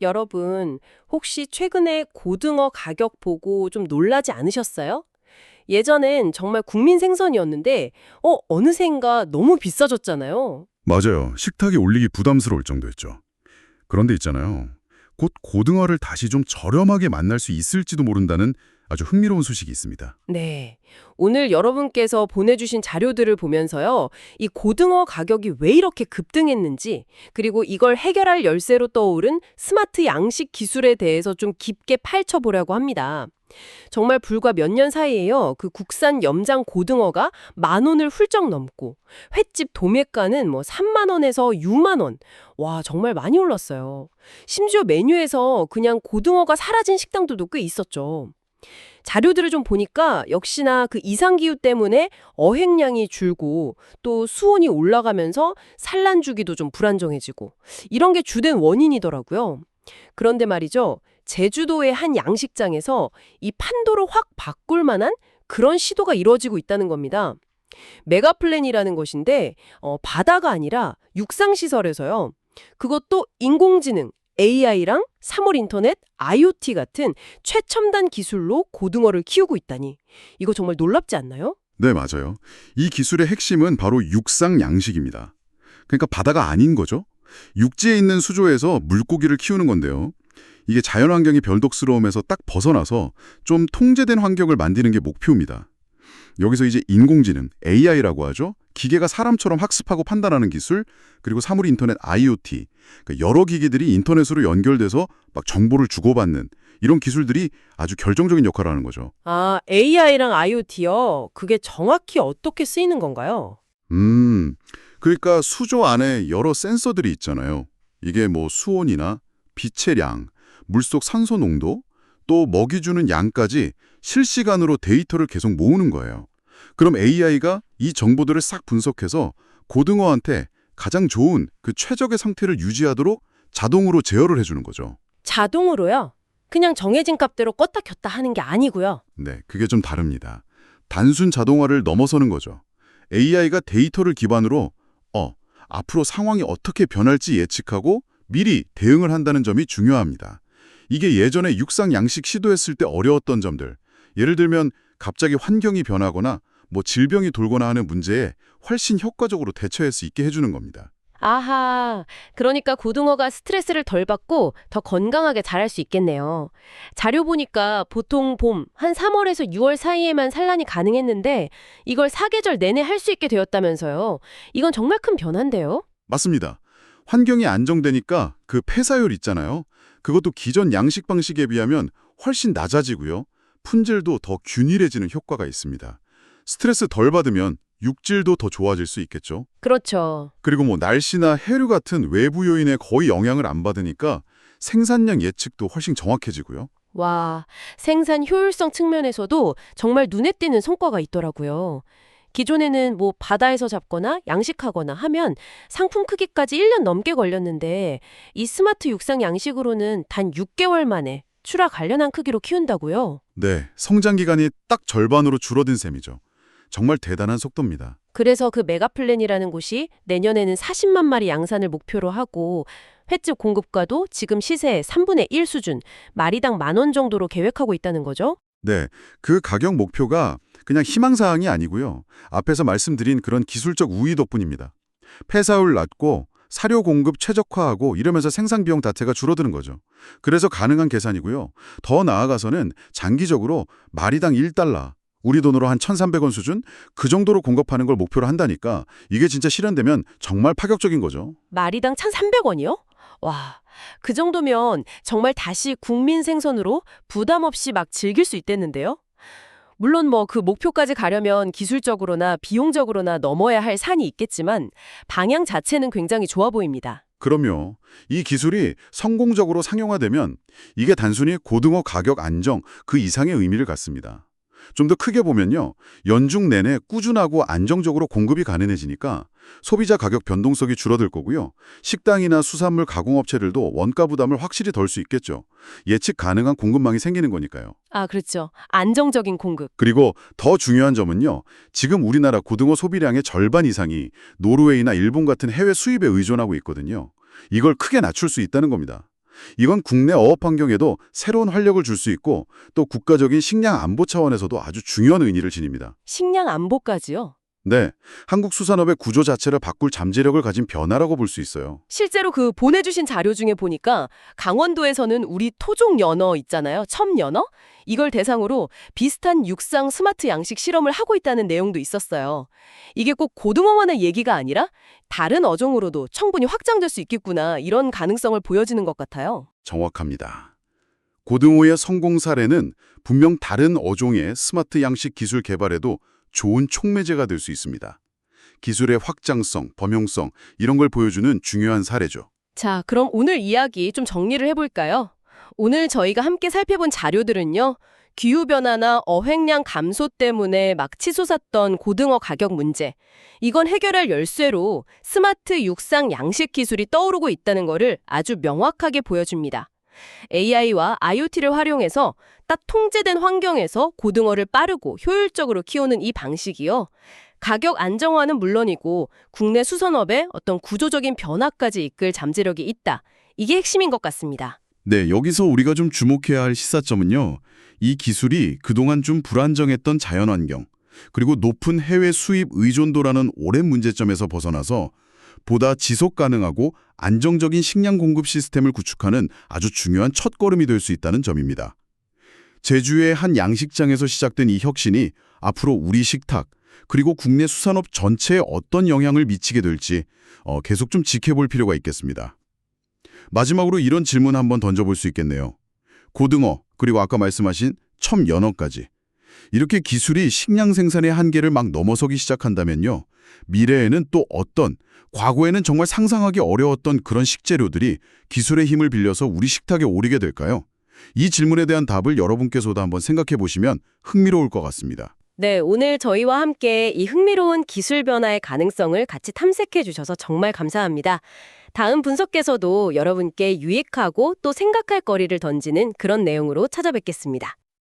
여러분, 혹시 최근에 고등어 가격 보고 좀 놀라지 않으셨어요? 예전엔 정말 국민 생선이었는데, 어, 어느샌가 너무 비싸졌잖아요. 맞아요. 식탁에 올리기 부담스러울 정도였죠. 그런데 있잖아요. 곧 고등어를 다시 좀 저렴하게 만날 수 있을지도 모른다는 아주 흥미로운 소식이 있습니다. 네. 오늘 여러분께서 보내주신 자료들을 보면서요, 이 고등어 가격이 왜 이렇게 급등했는지, 그리고 이걸 해결할 열쇠로 떠오른 스마트 양식 기술에 대해서 좀 깊게 파헤쳐보려고 합니다. 정말 불과 몇 년 사이에요, 그 국산 염장 고등어가 만 원을 훌쩍 넘고, 횟집 도매가는 뭐 3만 원에서 6만 원. 와, 정말 많이 올랐어요. 심지어 메뉴에서 그냥 고등어가 사라진 식당들도 꽤 있었죠. 자료들을 좀 보니까 역시나 그 이상기후 때문에 어획량이 줄고 또 수온이 올라가면서 산란 주기도 좀 불안정해지고 이런 게 주된 원인이더라고요. 그런데 말이죠. 제주도의 한 양식장에서 이 판도를 확 바꿀 만한 그런 시도가 이루어지고 있다는 겁니다. 메가플랜이라는 것인데 어, 바다가 아니라 육상시설에서요. 그것도 인공지능, AI랑 3월 인터넷, IoT 같은 최첨단 기술로 고등어를 키우고 있다니. 이거 정말 놀랍지 않나요? 네, 맞아요. 이 기술의 핵심은 바로 육상 양식입니다. 그러니까 바다가 아닌 거죠. 육지에 있는 수조에서 물고기를 키우는 건데요. 이게 자연환경의 변덕스러움에서 딱 벗어나서 좀 통제된 환경을 만드는 게 목표입니다. 여기서 이제 인공지능, AI라고 하죠. 기계가 사람처럼 학습하고 판단하는 기술, 그리고 사물 인터넷 IoT, 그러니까 여러 기기들이 인터넷으로 연결돼서 막 정보를 주고받는 이런 기술들이 아주 결정적인 역할을 하는 거죠. 아, AI랑 IoT요. 그게 정확히 어떻게 쓰이는 건가요? 음, 그러니까 수조 안에 여러 센서들이 있잖아요. 이게 뭐 수온이나 빛의 량, 물속 산소 농도, 또 먹이 주는 양까지 실시간으로 데이터를 계속 모으는 거예요. 그럼 AI가 이 정보들을 싹 분석해서 고등어한테 가장 좋은 그 최적의 상태를 유지하도록 자동으로 제어를 해주는 거죠. 자동으로요? 그냥 정해진 값대로 껐다 켰다 하는 게 아니고요. 네, 그게 좀 다릅니다. 단순 자동화를 넘어서는 거죠. AI가 데이터를 기반으로 어, 앞으로 상황이 어떻게 변할지 예측하고 미리 대응을 한다는 점이 중요합니다. 이게 예전에 육상 양식 시도했을 때 어려웠던 점들. 예를 들면 갑자기 환경이 변하거나 뭐 질병이 돌거나 하는 문제에 훨씬 효과적으로 대처할 수 있게 해주는 겁니다. 아하, 그러니까 고등어가 스트레스를 덜 받고 더 건강하게 자랄 수 있겠네요. 자료 보니까 보통 봄, 한 3월에서 6월 사이에만 산란이 가능했는데 이걸 사계절 내내 할 수 있게 되었다면서요. 이건 정말 큰 변화인데요. 맞습니다. 환경이 안정되니까 그 폐사율 있잖아요. 그것도 기존 양식 방식에 비하면 훨씬 낮아지고요. 품질도 더 균일해지는 효과가 있습니다. 스트레스 덜 받으면 육질도 더 좋아질 수 있겠죠. 그렇죠. 그리고 뭐 날씨나 해류 같은 외부 요인에 거의 영향을 안 받으니까 생산량 예측도 훨씬 정확해지고요. 와, 생산 효율성 측면에서도 정말 눈에 띄는 성과가 있더라고요. 기존에는 뭐 바다에서 잡거나 양식하거나 하면 상품 크기까지 1년 넘게 걸렸는데 이 스마트 육상 양식으로는 단 6개월 만에 출하 관련한 크기로 키운다고요. 네, 성장 기간이 딱 절반으로 줄어든 셈이죠. 정말 대단한 속도입니다. 그래서 그 메가플랜이라는 곳이 내년에는 40만 마리 양산을 목표로 하고 횟집 공급가도 지금 시세의 3분의 1 수준, 마리당 만 원 정도로 계획하고 있다는 거죠. 네, 그 가격 목표가 그냥 희망사항이 아니고요. 앞에서 말씀드린 그런 기술적 우위 덕분입니다. 폐사율 낮고 사료 공급 최적화하고 이러면서 생산 비용 자체가 줄어드는 거죠. 그래서 가능한 계산이고요. 더 나아가서는 장기적으로 마리당 1달러, 우리 돈으로 한 1,300원 수준? 그 정도로 공급하는 걸 목표로 한다니까 이게 진짜 실현되면 정말 파격적인 거죠. 마리당 1,300원이요? 와, 그 정도면 정말 다시 국민 생선으로 부담 없이 막 즐길 수 있겠는데요? 물론 뭐 그 목표까지 가려면 기술적으로나 비용적으로나 넘어야 할 산이 있겠지만 방향 자체는 굉장히 좋아 보입니다. 그럼요. 이 기술이 성공적으로 상용화되면 이게 단순히 고등어 가격 안정 그 이상의 의미를 갖습니다. 좀 더 크게 보면요. 연중 내내 꾸준하고 안정적으로 공급이 가능해지니까 소비자 가격 변동성이 줄어들 거고요. 식당이나 수산물 가공업체들도 원가 부담을 확실히 덜 수 있겠죠. 예측 가능한 공급망이 생기는 거니까요. 아, 그렇죠. 안정적인 공급. 그리고 더 중요한 점은요. 지금 우리나라 고등어 소비량의 절반 이상이 노르웨이나 일본 같은 해외 수입에 의존하고 있거든요. 이걸 크게 낮출 수 있다는 겁니다. 이건 국내 어업 환경에도 새로운 활력을 줄 수 있고 또 국가적인 식량 안보 차원에서도 아주 중요한 의미를 지닙니다. 식량 안보까지요? 네, 한국 수산업의 구조 자체를 바꿀 잠재력을 가진 변화라고 볼 수 있어요. 실제로 그 보내주신 자료 중에 보니까 강원도에서는 우리 토종 연어 있잖아요. 첨 연어? 이걸 대상으로 비슷한 육상 스마트 양식 실험을 하고 있다는 내용도 있었어요. 이게 꼭 고등어만의 얘기가 아니라 다른 어종으로도 충분히 확장될 수 있겠구나 이런 가능성을 보여지는 것 같아요. 정확합니다. 고등어의 성공 사례는 분명 다른 어종의 스마트 양식 기술 개발에도 좋은 촉매제가 될 수 있습니다. 기술의 확장성, 범용성 이런 걸 보여주는 중요한 사례죠. 자, 그럼 오늘 이야기 좀 정리를 해볼까요? 오늘 저희가 함께 살펴본 자료들은요. 기후변화나 어획량 감소 때문에 막 치솟았던 고등어 가격 문제. 이건 해결할 열쇠로 스마트 육상 양식 기술이 떠오르고 있다는 거를 아주 명확하게 보여줍니다. AI와 IoT를 활용해서 딱 통제된 환경에서 고등어를 빠르고 효율적으로 키우는 이 방식이요. 가격 안정화는 물론이고 국내 수산업의 어떤 구조적인 변화까지 이끌 잠재력이 있다. 이게 핵심인 것 같습니다. 네, 여기서 우리가 좀 주목해야 할 시사점은요. 이 기술이 그동안 좀 불안정했던 자연환경, 그리고 높은 해외 수입 의존도라는 오랜 문제점에서 벗어나서 보다 지속 가능하고 안정적인 식량 공급 시스템을 구축하는 아주 중요한 첫걸음이 될 수 있다는 점입니다. 제주의 한 양식장에서 시작된 이 혁신이 앞으로 우리 식탁, 그리고 국내 수산업 전체에 어떤 영향을 미치게 될지 어, 계속 좀 지켜볼 필요가 있겠습니다. 마지막으로 이런 질문 한번 던져볼 수 있겠네요. 고등어, 그리고 아까 말씀하신 첨연어까지. 이렇게 기술이 식량 생산의 한계를 막 넘어서기 시작한다면요. 미래에는 또 어떤, 과거에는 정말 상상하기 어려웠던 그런 식재료들이 기술의 힘을 빌려서 우리 식탁에 오르게 될까요? 이 질문에 대한 답을 여러분께서도 한번 생각해 보시면 흥미로울 것 같습니다. 네, 오늘 저희와 함께 이 흥미로운 기술 변화의 가능성을 같이 탐색해 주셔서 정말 감사합니다. 다음 분석께서도 여러분께 유익하고 또 생각할 거리를 던지는 그런 내용으로 찾아뵙겠습니다.